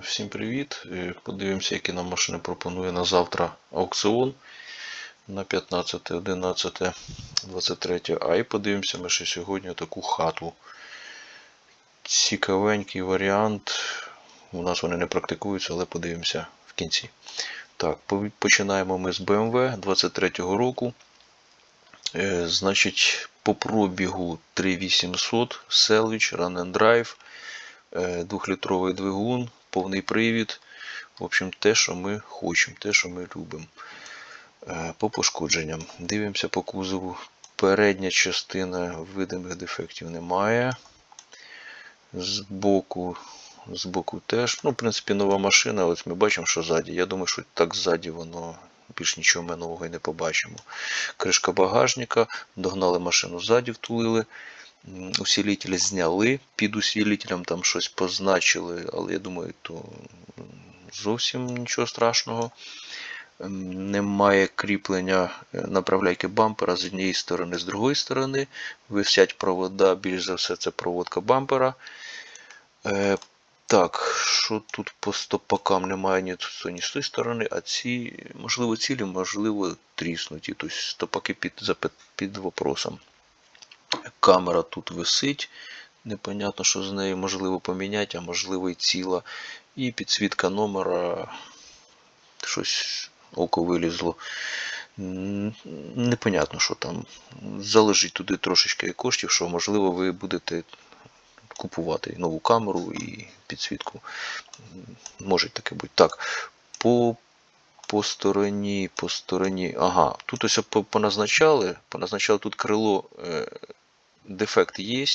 Всім привіт! Е, Подивимося, які нам машини пропонує на завтра аукціон на 15, 11, 23. А і подивимося ми ще сьогодні таку хату. Цікавенький варіант. У нас вони не практикуються, але подивимося в кінці. Так, починаємо ми з BMW 23 року. Е, Значить, по пробігу 3800, Selvidge, Run and Drive, е, двохлітровий двигун, повний привід. В общем, те, що ми хочемо, те, що ми любимо. Е, По пошкодженням. Дивимося по кузову. Передня частина видимих дефектів немає. Збоку, збоку теж. Ну, в принципі, нова машина. Ось ми бачимо, що ззаді. Я думаю, що так ззаді воно більш нічого ми нового і не побачимо. Кришка багажника, догнали машину ззаді, втулили. М, Усилитель зняли, під усилителем там щось позначили, але я думаю, то зовсім нічого страшного. Ем, Немає кріплення е, направляйки бампера з однієї сторони, з другої сторони. Висять провода, більш за все, це проводка бампера. Е, так, що тут по стопакам немає ні з ні з тої сторони, а ці, можливо, цілі, можливо, тріснуті. Тобто стопаки під, під вопросом. Камера тут висить. Непонятно, що з нею можливо поміняти, а можливо і ціла. І підсвітка номера. Щось око вилізло. Непонятно, що там. Залежить туди трошечки коштів, що можливо ви будете купувати нову камеру і підсвітку. Може таке бути. Так. По, по стороні, по стороні. Ага, тут ось поназначали. Поназначали тут крило. Е, дефект є.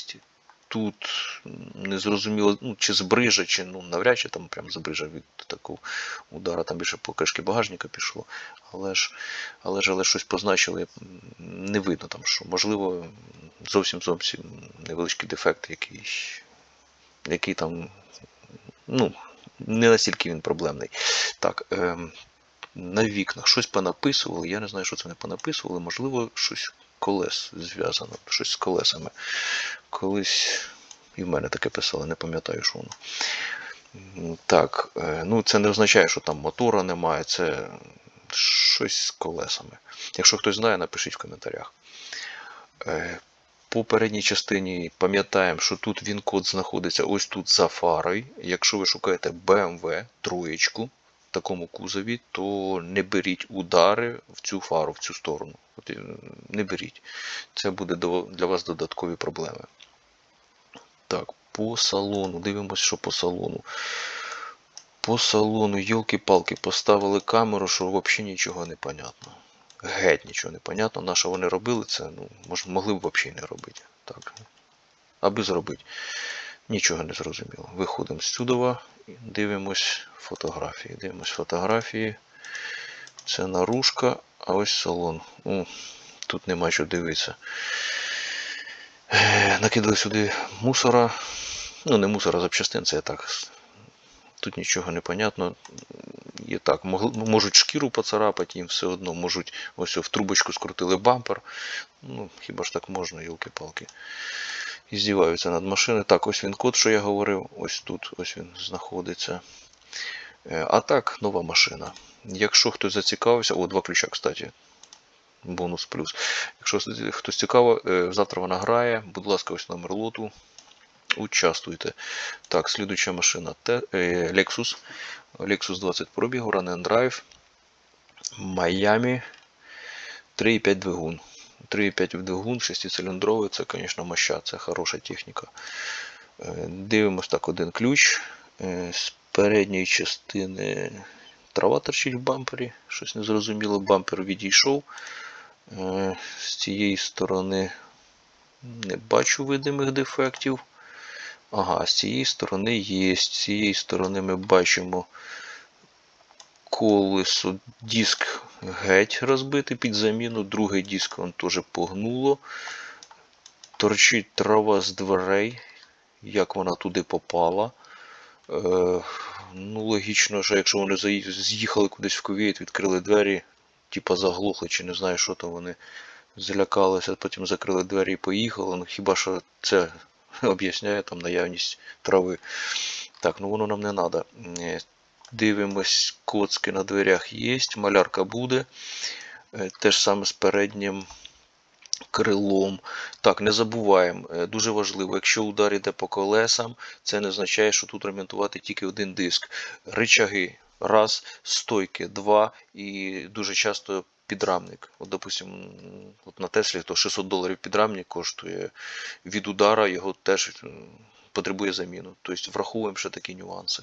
Тут не зрозуміло, ну, чи збрижа, чи ну, навряд чи там прям збрижа від такого удара, там більше по кришки багажника пішло. Але ж, але ж але щось позначили, не видно там, що можливо зовсім зовсім невеличкий дефект якийсь, який там, ну, не настільки він проблемний. Так, ем, на вікнах щось понаписували, я не знаю, що це не понаписували, можливо, щось колес зв'язано, щось з колесами. Колись і в мене таке писали, не пам'ятаю, що воно. Так, е, ну це не означає, що там мотора немає, це щось з колесами. Якщо хтось знає, напишіть в коментарях. Е, По передній частині пам'ятаємо, що тут він-код знаходиться ось тут за фарою. Якщо ви шукаєте BMW троєчку в такому кузові, то не беріть удари в цю фару, в цю сторону. От, е, не беріть. Це буде для вас додаткові проблеми. Так, по салону. Дивимось, що по салону. По салону, йолки-палки, поставили камеру, що взагалі нічого не понятно. Геть нічого не понятно. На що вони робили це, ну, мож, могли б взагалі не робити. Так. Аби зробити. Нічого не зрозуміло. Виходимо з сюдова, дивимось фотографії. Дивимось фотографії. Це наружка, а ось салон. Ну, тут нема що дивитися. Накидали сюди мусора. Ну, не мусора, запчастин, це я так. Тут нічого не понятно. І так, можуть шкіру поцарапати, їм все одно, можуть ось в трубочку скрутили бампер. Ну, хіба ж так можна, йолки-палки. І здіваються над машиною. Так, ось він код, що я говорив, ось тут, ось він знаходиться. Е, А так, нова машина. Якщо хтось зацікавився, о, два ключа, кстати. Бонус плюс. Якщо хтось цікаво, е, завтра вона грає. Будь ласка, ось номер лоту. Участвуйте. Так, слідуюча машина. Е, Lexus. Lexus 20 пробігу, Run and Drive. Майами. 3,5 двигун. 3,5 в двигун, 6-циліндровий, це, звісно, моща, це хороша техніка. Е, Дивимось так, один ключ. Е, З передньої частини трава торчить в бампері. Щось незрозуміло, бампер відійшов. Е, З цієї сторони не бачу видимих дефектів. Ага, з цієї сторони є. З цієї сторони ми бачимо колесо, диск геть розбитий під заміну, другий диск он теж погнуло. Торчить трава з дверей, як вона туди попала. Е, ну, логічно, що якщо вони з'їхали кудись в Кувейт, відкрили двері, типа заглухли, чи не знаю, що там вони злякалися, потім закрили двері і поїхали. Ну хіба що це об'ясняє там наявність трави. Так, ну воно нам не треба. Дивимось, коцки на дверях є, малярка буде. Е, Те ж саме з переднім крилом. Так, не забуваємо, е, дуже важливо, якщо удар іде по колесам, це не означає, що тут ремонтувати тільки один диск. Ричаги раз, стойки два і дуже часто підрамник. От, допустим, от на Теслі то 600 доларів підрамник коштує. Від удара його теж потребує заміну. Тобто враховуємо ще такі нюанси.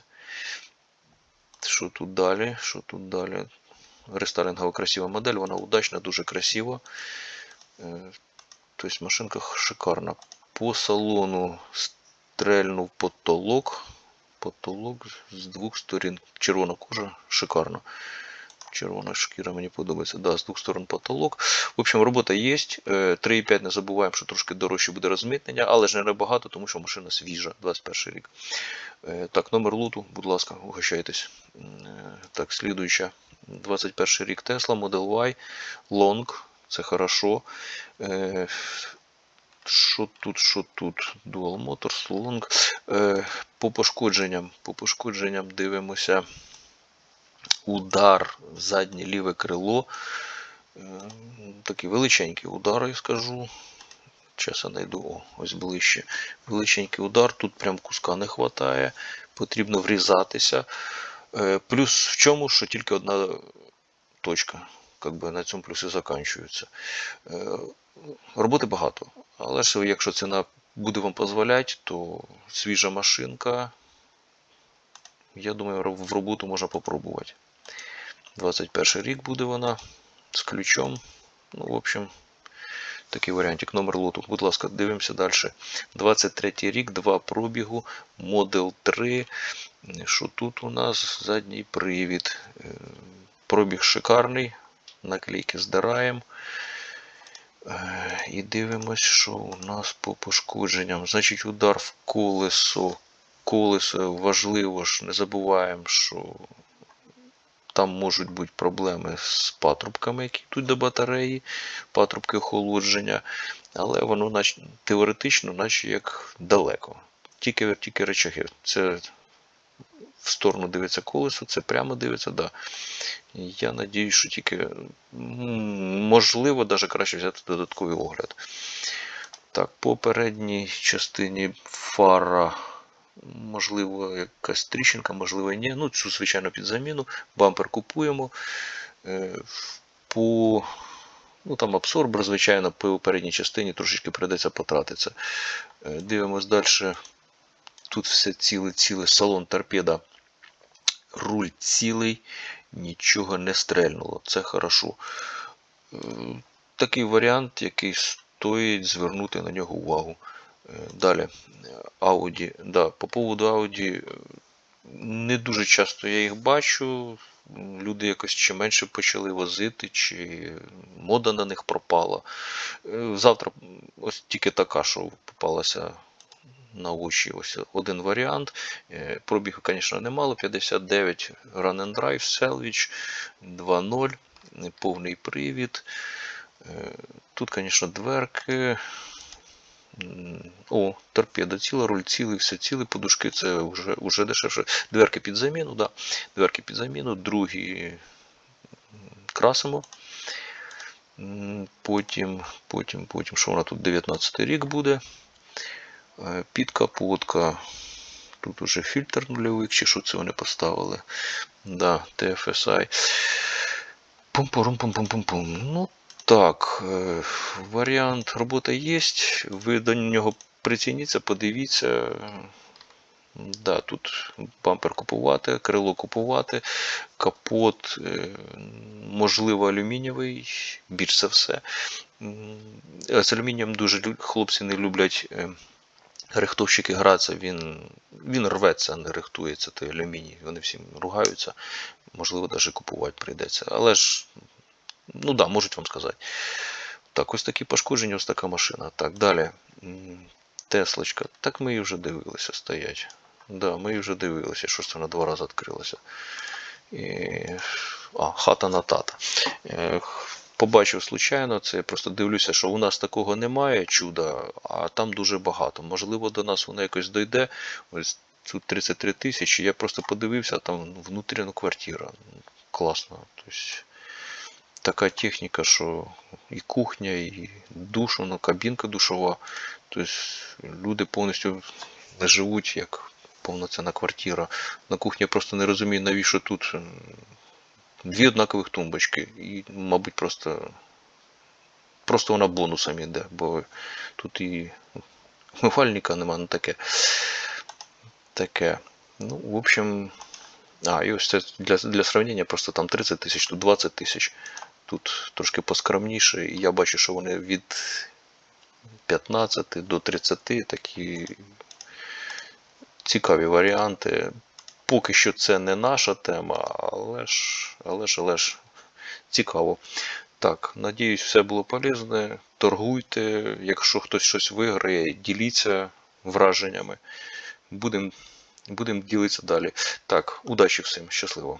Що тут далі? Що тут далі? Рестайлінгова красива модель, вона удачна, дуже красива. Е, Тобто машинка шикарна. По салону стрельнув потолок. Потолок з двох сторін. Червона кожа, шикарно. Червона шкіра мені подобається. Да, з двох сторон потолок. В общем, робота є. 3,5 не забуваємо, що трошки дорожче буде розмитнення, але ж не набагато, тому що машина свіжа, 21 рік. Е, Так, номер луту, будь ласка, угощайтесь. Е, Так, слідуюча. 21 рік Tesla, Model Y, Long, це хорошо. Е, Що тут, що тут? Dual Motors, Long. Е, По пошкодженням, по пошкодженням дивимося. Удар, в заднє ліве крило. Е, Такий величенький удар, я скажу. Зараз я знайду о, ось ближче. Величенький удар, тут прям куска не вистачає, потрібно врізатися. Е, Плюс в чому, що тільки одна точка. Как би на цьому плюси закінчуються. Е, Роботи багато. Але ж якщо ціна буде вам дозволяти, то свіжа машинка, я думаю, в роботу можна попробувати. 21 рік буде вона з ключом. Ну, в общем, такий варіантик. Номер лоту. Будь ласка, дивимося далі. 23 рік, 2 пробігу, Model 3. Що тут у нас? Задній привід. Е, Пробіг шикарний. Наклейки здираємо. Е, І дивимось, що у нас по пошкодженням. Значить, удар в колесо. Колесо важливо ж, не забуваємо, що там можуть бути проблеми з патрубками, які йдуть до батареї, патрубки охолодження, але воно нач... теоретично, наче як далеко. Тільки, тільки речаги. Це в сторону дивиться колесо, це прямо дивиться, да. Я надію, що тільки можливо, навіть краще взяти додатковий огляд. Так, по передній частині фара, можливо, якась тріщинка, можливо, ні. Ну, цю, звичайно, під заміну. Бампер купуємо. Е, По ну, там абсорбер, звичайно, по передній частині трошечки прийдеться потратитися. Е, Дивимось далі. Тут все ціле-ціле, салон торпеда. Руль цілий, нічого не стрельнуло. Це хорошо. Е, Такий варіант, який стоїть звернути на нього увагу. Е, Далі. Audi. Да, по поводу Audi. е, Не дуже часто я їх бачу. Люди якось чи менше почали возити, чи мода на них пропала. Е, Завтра ось тільки така, що попалася на очі. Ось один варіант. Пробігу, звісно, немало. 59 Run and Drive, Salvage 2.0, е, повний привід. Тут, звісно, дверки. О, торпеда ціла, руль цілий, все ціле, подушки це вже, вже дешевше. Дверки під заміну, да. Дверки під заміну, другі красимо. Потім, потім, потім, що вона тут 19 рік буде. Е, Підкапотка. Тут уже фільтр нульовик, чи що це вони поставили. Да, TFSI. Пум-пум-пум-пум-пум. Ну так, е, варіант робота є. Ви до нього прицініться, подивіться. Да, тут бампер купувати, крило купувати, капот, е, можливо, алюмінієвий, більш за все. З алюмінієм дуже хлопці не люблять е, рихтовщики гратися, він, він рветься, а не рихтується, той алюміній. Вони всім ругаються, можливо, навіть купувати прийдеться. Але ж, ну да, можуть вам сказати. Так, ось такі пошкодження, ось така машина. Так, далі. Теслочка. Так ми її вже дивилися, стоять. Да, ми її вже дивилися, що ж це на два рази відкрилося. І... А, хата на тата. Е, Побачив случайно, це я просто дивлюся, що у нас такого немає чуда, а там дуже багато. Можливо, до нас воно якось дойде. Ось Тут 33 тисячі. Я просто подивився, там внутрішня квартира. Класно. Тобто, така техніка, що і кухня, і душ, ну, кабінка душова. Тобто люди повністю не живуть як повноцінна квартира. На кухні я просто не розумію, навіщо тут дві однакових тумбочки. І, мабуть, просто, просто вона бонусом йде, бо тут і умивальника нема, ну таке. Таке. Ну, в общем. А, і ось це для, для сравнення, просто там 30 тисяч, тут 20 тисяч. Тут трошки поскромніше. І я бачу, що вони від 15 до 30 такі цікаві варіанти. Поки що це не наша тема, але ж, але ж, але ж цікаво. Так, надіюсь, все було полезне. Торгуйте. Якщо хтось щось виграє, діліться враженнями. Будемо будем ділитися далі. Так, удачі всім, щасливо.